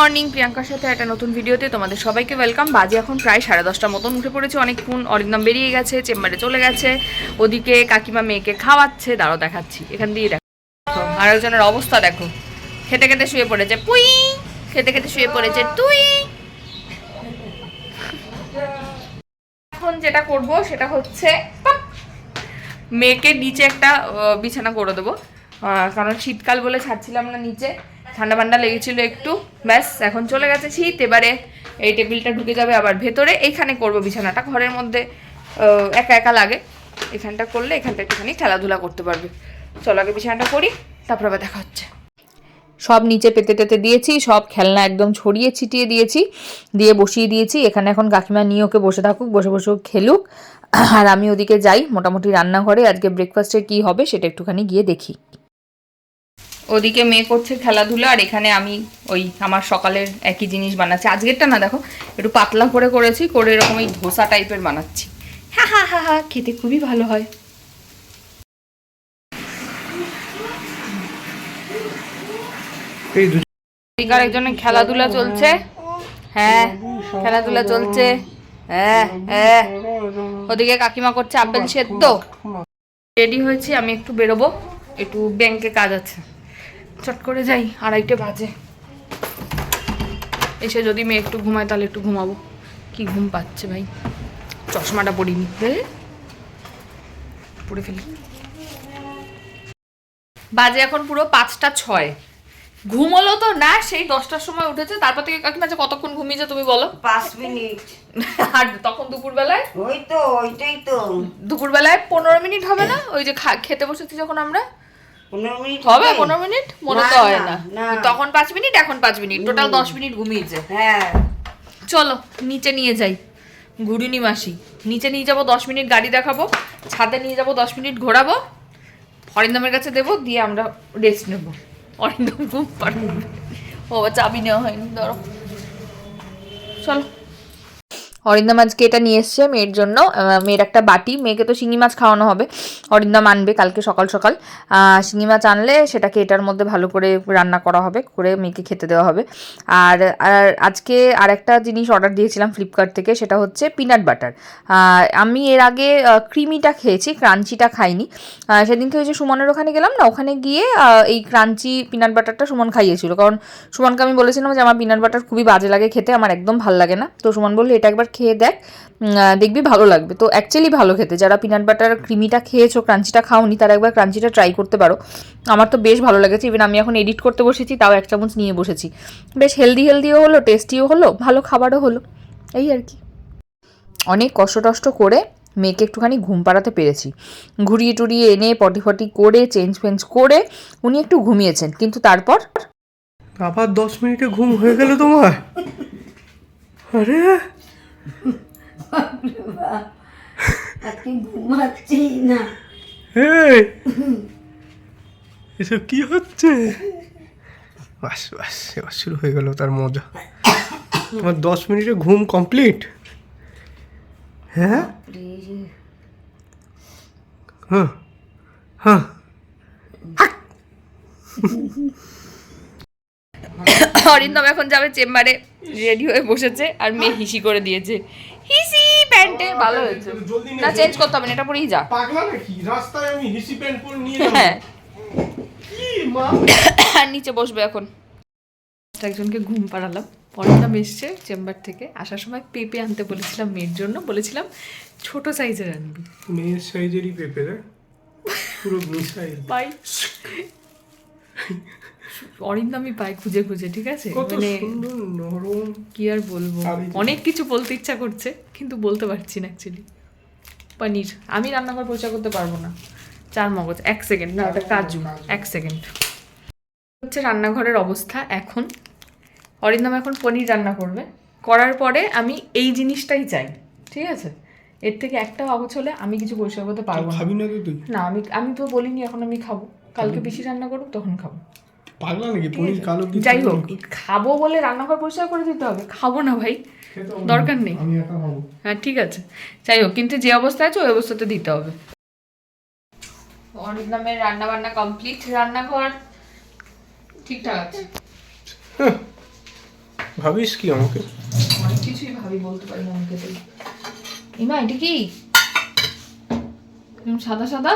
Morning, প্রিয়াঙ্কার সাথে একটা নতুন ভিডিওতে তোমাদের সবাইকে ওয়েলকাম বাজে এখন প্রায় সাড়ে দশটার মতন, উঠে পড়েছে অনেকক্ষণ, অরিন্দম বেরিয়ে গেছে, চেম্বারে চলে গেছে। ওদিকে কাকিমা মেয়েকে খাওয়াচ্ছে দাঁড়ো দেখাচ্ছি, এখান দিয়ে দেখো। আর একজনের অবস্থা দেখো, খেতে খেতে শুয়ে পড়েছে, পুই! খেতে খেতে শুয়ে পড়েছে, তুই! এখন যেটা করব, সেটা হচ্ছে মেয়েকে নিচে একটা বিছানা করে দেবো। কারণ শীতকাল বলে ছাড়ছিলাম না নিচে। ঠান্ডা ঠান্ডা লেগেছিল একটু, ব্যাস, এখন চলে গেছে শীত, এবারে এই টেবিলটা ঢুকে যাবে আবার ভেতরে এইখানে করব বিছানাটা, ঘরের মধ্যে একা একা লাগে, এখানটা করলে এখানটা একটুখানি খেলাধুলা করতে পারবে। চলো আগে বিছানাটা করি, তারপর আবার দেখা হচ্ছে। সব নিচে পেতে টেতে দিয়েছি, সব খেলনা একদম ছড়িয়ে ছিটিয়ে দিয়েছি, দিয়ে বসিয়ে দিয়েছি, এখানে এখন কাকিমা নিয়ে ওকে বসে থাকুক, বসে বসে খেলুক। আর আমি ওদিকে যাই, মোটামুটি রান্নাঘরে, আজকে ব্রেকফাস্টে কি হবে সেটা একটুখানি গিয়ে দেখি। ওদিকে মেয়ে করছে খেলাধুলা আর এখানে আমি ওই আমার সকালের একই জিনিস বানাচ্ছি। আজকেরটা না দেখো একটু পাতলা করে করেছি করে এরকম এই ধোসা টাইপের বানাচ্ছি। হ্যাঁ হ্যাঁ হ্যাঁ হ্যাঁ খেতে খুবই ভালো হয়। দু খেলাধুলা চলছে। হ্যাঁ খেলাধুলা চলছে। হ্যাঁ হ্যাঁ। ওদিকে কাকিমা করছে আপেল সেদ্ধ। রেডি হয়েছি আমি একটু বেরোবো। একটু ব্যাংকে কাজ আছে। চট করে যাই আড়াইটে বাজে। এসে যদি মেয়ে একটু ঘুমায় তাহলে একটু ঘুমাবো। কি ঘুম পাচ্ছে ভাই? চশমাটা পরিনি। পরে ফেলি। বাজে এখন পুরো পাঁচটা ছয়। ঘুমলো তো না সেই দশটার সময় উঠেছে। তারপর থেকে কাকিমা যে কতক্ষণ ঘুমিয়েছে তুমি বলো। পাঁচ মিনিট। আর তখন দুপুরবেলায়? ওই তো ওইটাই তো। দুপুরবেলায় পনেরো মিনিট হবে না? ওই যে খা- খেতে বসেছি যখন আমরা। মিনিট হবে পনেরো মিনিট? মনে তো হয় না। তখন পাঁচ মিনিট এখন পাঁচ মিনিট। টোটাল দশ মিনিট ঘুমিয়েছে। হ্যাঁ। চলো নিচে নিয়ে যাই। ঘুরিনি মাসি নিচে নিয়ে যাব দশ মিনিট গাড়ি দেখাবো। ছাদে নিয়ে যাব দশ মিনিট ঘোরাবো। অরিন্দমের কাছে দেবো দিয়ে আমরা রেস্ট নেব। অরিন্দম ঘুম পাড়বে। ও চাবি নেওয়া হয়নি ধরো। চলো। অরিন্দম আজকে এটা নিয়ে এসছে মেয়ের জন্য। মেয়ের একটা বাটি। মেয়েকে তো শিঙি মাছ খাওয়ানো হবে। অরিন্দম আনবে কালকে সকাল সকাল। শিঙি মাছ আনলে সেটাকে এটার মধ্যে ভালো করে রান্না করা হবে, করে মেয়েকে খেতে দেওয়া হবে। আর আর আজকে আর একটা জিনিস অর্ডার দিয়েছিলাম ফ্লিপকার্ট থেকে, সেটা হচ্ছে পিনাট বাটার আমি এর আগে ক্রিমিটা খেয়েছি ক্রাঞ্চিটা খাইনি। সেদিনকে ওই যে সুমনের ওখানে গেলাম না, ওখানে গিয়ে এই ক্রাঞ্চি পিনাট বাটারটা সুমন খাইয়েছিল। কারণ সুমনকে আমি বলেছিলাম যে আমার পিনাট বাটার খুবই বাজে লাগে খেতে, আমার একদম ভালো লাগে না। তো সুমন বলল, এটা একবার খেয়ে দেখ দেখবি ভালো লাগবে। তো অ্যাকচুয়ালি ভালো খেতে। যারা পিনাট বাটার ক্রিমিটা খেয়েছো ক্রাঞ্চিটা খাওনি, তারা একবার ক্রাঞ্চিটা ট্রাই করতে পারো। আমার তো বেশ ভালো লেগেছে। ইভেন আমি এখন এডিট করতে বসেছি, তাও এক চামচ নিয়ে বসেছি। বেশ হেলদি হেলদিও হলো টেস্টিও হলো, ভালো খাবারও হলো। এই আর কি। অনেক কষ্ট টষ্ট করে মেয়েকে একটুখানি ঘুম পাড়াতে পেরেছি। ঘুরিয়ে টুরিয়ে এনে পটি ফটি করে চেঞ্জ ফেঞ্জ করে উনি একটু ঘুমিয়েছেন। কিন্তু তারপর আবার দশ মিনিটে ঘুম হয়ে গেল তোমার? আরে! আজকে ঘুমাচ্ছি না। এসব কি হচ্ছে? বাস বাস এবার শুরু হয়ে গেল তার মজা। তোমার দশ মিনিটে ঘুম কমপ্লিট। হ্যাঁ? হ্যাঁ হ্যাঁ। অরিন্দম এখন যাবে চেম্বারে। রেডি হয়ে বসেছে আর মেয়ে হিসি করে দিয়েছে। হিসি প্যান্টে ভালো হয়েছে। না চেঞ্জ করতে হবে না এটা পরেই যা। পাগলা নাকি? রাস্তায় আমি হিসি প্যান্ট পরে নিয়ে হ্যাঁ। কি মা? আর নিচে বসবে এখন। একজনকে ঘুম পাড়ালাম। অরিন্দম এসছে চেম্বার থেকে। আসার সময় পেঁপে আনতে বলেছিলাম মেয়ের জন্য। বলেছিলাম ছোট সাইজের আনবি। মেয়ের সাইজেরই পেঁপে রে পুরো মিসাইল পাই অরিন্দমই পাই খুঁজে খুঁজে ঠিক আছে? মানে নরম। কি আর বলব? অনেক কিছু বলতে ইচ্ছা করছে কিন্তু বলতে পারছি না অ্যাকচুয়ালি পনির আমি রান্নাঘর পরিষ্কার করতে পারব না। চার মগজ এক সেকেন্ড না ওটা কাজু এক সেকেন্ড হচ্ছে রান্নাঘরের অবস্থা এখন। অরিন্দম এখন পনির রান্না করবে। করার পরে আমি এই জিনিসটাই চাই ঠিক আছে? এর থেকে একটা অগোছ হলে আমি কিছু পরিষ্কার করতে পারব না। না আমি আমি তো বলিনি এখন আমি খাব। কালকে বেশি রান্না করুক তখন খাব। পাগলা নাকি? পনির কালো যাই হোক খাব বলে রান্নাঘর পরিষ্কার করে দিতে হবে। খাব না ভাই। দরকার নেই। আমি একা খাব। হ্যাঁ ঠিক আছে। যাই হোক কিন্তু যে অবস্থায় আছে ওই অবস্থাতে দিতে হবে। অনেক নামের রান্না বান্না কমপ্লিট রান্নাঘর ঠিকঠাক আছে? ভাবিস কি আমাকে? অনেক কিছুই ভাবি বলতে পারি না তুই ইমা এটা কি? সাদা সাদা?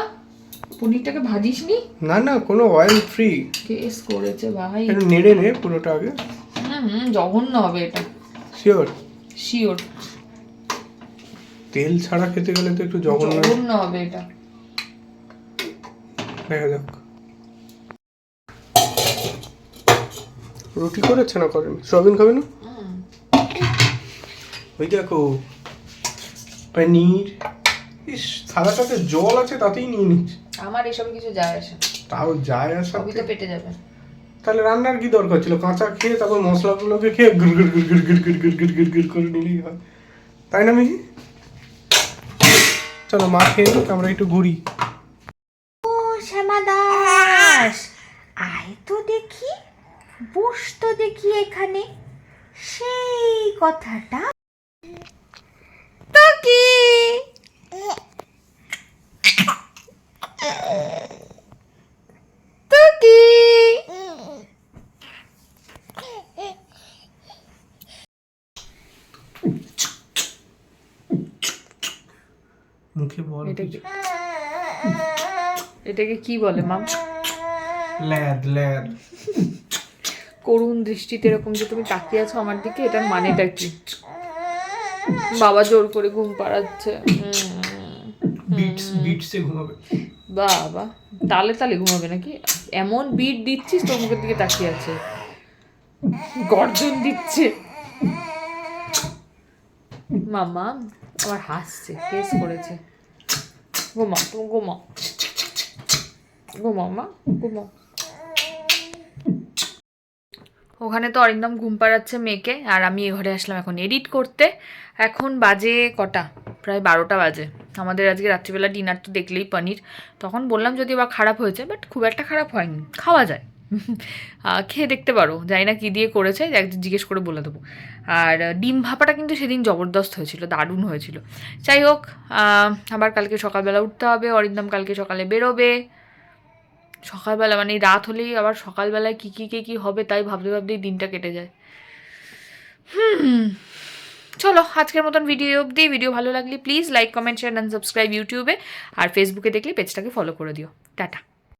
পনিরটাকে ভাজিস নি না না কোনো অয়েল ফ্রি কেস করেছে ভাই। একটু নেড়ে নে পুরোটা আগে। হুম হুম, জঘন্য হবে এটা। শিওর শিওর তেল ছাড়া খেতে গেলে তো একটু জঘন্য। জঘন্য হবে এটা। দেখা যাক। রুটি করেছে না করেন? সোয়াবিন খাবে না? ওই দেখো পনির ইস থালাটাতে জল আছে তাতেই নিয়ে নিচ্ছে। আমার এসবে কিছু যায় আসে তাও যায় আর সবই তো পেটে যাবে তাহলে রান্নার কি দরকার ছিল কাঁচা খেয়ে তারপর মশলাগুলোকে খেয়ে গুড় গুড় গুড় গুড় গুড় গুড় গুড় গুড় গুড় গুড় করে নিলেই হয় তাই না মিহি চলো মা খেয়ে নিক, আমরা একটু ঘুরি ও শ্যামা দাস আয় তো দেখি বস তো দেখি এখানে সেই কথাটা তো কি তো কি মুখে বল এটা এটাকে কি বলে মাম? ল্যাদ ল্যাদ। করুণ দৃষ্টিতে এরকম যে তুমি তাকিয়ে আছো আমার দিকে এটার মানেটা কি? বাবা জোর করে ঘুম পাড়াচ্ছে। বিটস বিটসে ঘুমাবে। বাবা তালে তালে ঘুমাবে নাকি? এমন বিট দিচ্ছিস তোর মুখের দিকে তাকিয়ে আছে। গর্জন দিচ্ছে। মামা আবার হাসছে, কেস করেছে। ঘুমা তুমি ঘুমা। ঘুমা, মা, ঘুমা। ওখানে তো অরিন্দম ঘুম পাড়াচ্ছে মেয়েকে, আর আমি এ ঘরে আসলাম এখন এডিট করতে। এখন বাজে কটা? প্রায় বারোটা বাজে। আমাদের আজকে রাত্রিবেলা ডিনার তো দেখলেই পনির। তখন বললাম যদি বা খারাপ হয়েছে, বাট খুব একটা খারাপ হয়নি। খাওয়া যায়। খেয়ে দেখতে পারো। জানি না কী দিয়ে করেছে একদিন জিজ্ঞেস করে বলে দেবো। আর ডিম ভাপাটা কিন্তু সেদিন জবরদস্ত হয়েছিল, দারুণ হয়েছিল। যাই হোক আবার কালকে সকালবেলা উঠতে হবে, অরিন্দম কালকে সকালে বেরোবে। সকালবেলা মানে রাত হলেই আবার সকালবেলায় কী কী কী কী হবে তাই ভাবতে, ভাবতেই দিনটা কেটে যায়। হুম, চলো আজকের মতন ভিডিও অবধি। ভিডিও ভালো লাগলে please like comment share and subscribe ইউটিউবে। আর ফেসবুকে দেখলে পেজটাকে ফলো করে দিও। টাটা।